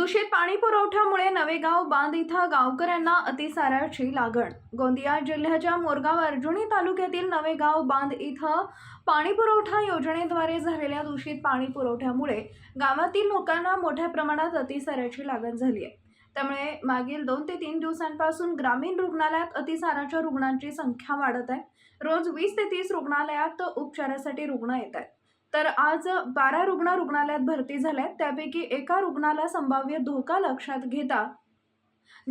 दूषित पाणी पुरवठ्यामुळे नवेगाव बांध इथं गावकऱ्यांना अतिसाराची लागण. गोंदिया जिल्ह्याच्या मोरगाव अर्जुनी तालुक्यातील नवेगाव बांध इथं पाणी पुरवठा योजनेद्वारे झालेल्या दूषित पाणी पुरवठ्यामुळे गावातील लोकांना मोठ्या प्रमाणात अतिसाराची लागण झाली आहे. त्यामुळे मागील दोन ते तीन दिवसांपासून ग्रामीण रुग्णालयात अतिसाराच्या रुग्णांची संख्या वाढत आहे. रोज वीस ते तीस रुग्णालयात उपचारासाठी रुग्ण येत आहेत. तर आज बारा रुग्ण रुग्णालयात भरती झाले त्यापैकी एका रुग्णाला संभाव्य धोका लक्षात घेता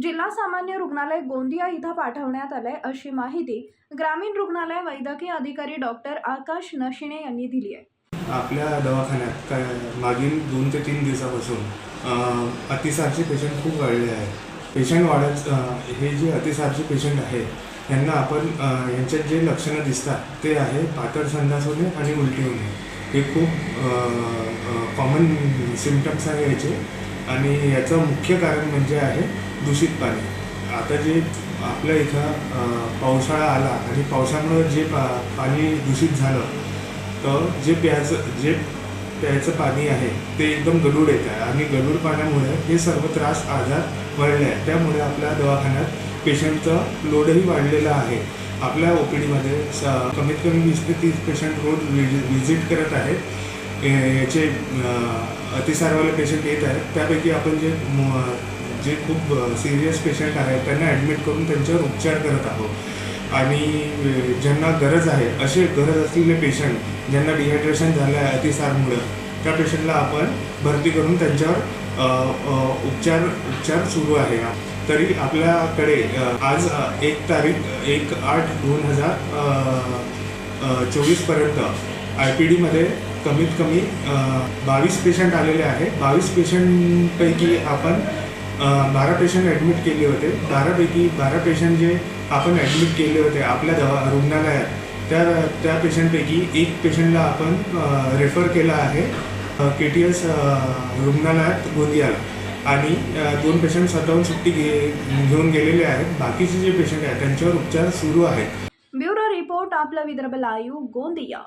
जिल्हा सामान्य रुग्णालय गोंदिया इथं पाठवण्यात आलंय अशी माहिती ग्रामीण रुग्णालय वैद्यकीय अधिकारी डॉक्टर आकाश नशिने यांनी दिली आहे. आपल्या दवाखान्यात काय मागील दोन ते तीन दिवसापासून अतिसारचे पेशंट खूप वाढले आहेत. पेशंट वाढत हे जे अतिसारचे पेशंट आहे यांना आपण यांच्यात जे लक्षणं दिसतात ते आहे पातळ संडास होणे आणि उलटी होणे. हे खूप कॉमन सिमटम्स आहे याचे. आणि याचं मुख्य कारण म्हणजे आहे दूषित पाणी. आता जे आपल्या इथं पावसाळा आला आणि पावसामुळं जे पा पाणी दूषित झालं तर जे प्यायचं जे प्यायचं पाणी आहे ते एकदम गडूळ येत आहे. आणि गडूळ पाण्यामुळे हे सर्व त्रास आजार वाढले आहे त्यामुळे आपल्या दवाखान्यात पेशंटचं लोडही वाढलेलं आहे. आपल्या ओ पी डीमध्ये स कमीत कमी वीस ते तीस पेशंट रोज विजि व्हिजिट करत आहेत. याचे अतिसारवाले पेशंट येत आहेत. त्यापैकी आपण जे जे खूप सिरियस पेशंट आहेत त्यांना ॲडमिट करून त्यांच्यावर उपचार करत आहोत. आणि ज्यांना गरज आहे असे गरज असलेले पेशंट ज्यांना डिहायड्रेशन झालं आहे अतिसारमुळं त्या पेशंटला आपण भरती करून त्यांच्यावर उपचार उपचार सुरू आहे. तरी आपल्याकडे आज एक तारीख एक आठ दोन हजार चोवीसपर्यंत आय पी डीमध्ये कमीत कमी बावीस पेशंट आलेले आहे. बावीस पेशंटपैकी आपण बारा पेशंट ॲडमिट केले होते. बारापैकी बारा पेशंट जे आपण ॲडमिट केले होते आपल्या दवा रुग्णालयात त्या त्या पेशंटपैकी एक पेशंटला आपण रेफर केला आहे. के टी एस रुग्णालयात गोंदियाला. आणि दोन पेशंट स्वतःहून सुट्टी घे घेऊन गेलेले आहेत. बाकीचे जे पेशंट आहेत त्यांच्यावर उपचार सुरू आहेत. ब्युरो रिपोर्ट आपला विदर्भ लाईव्ह गोंदिया.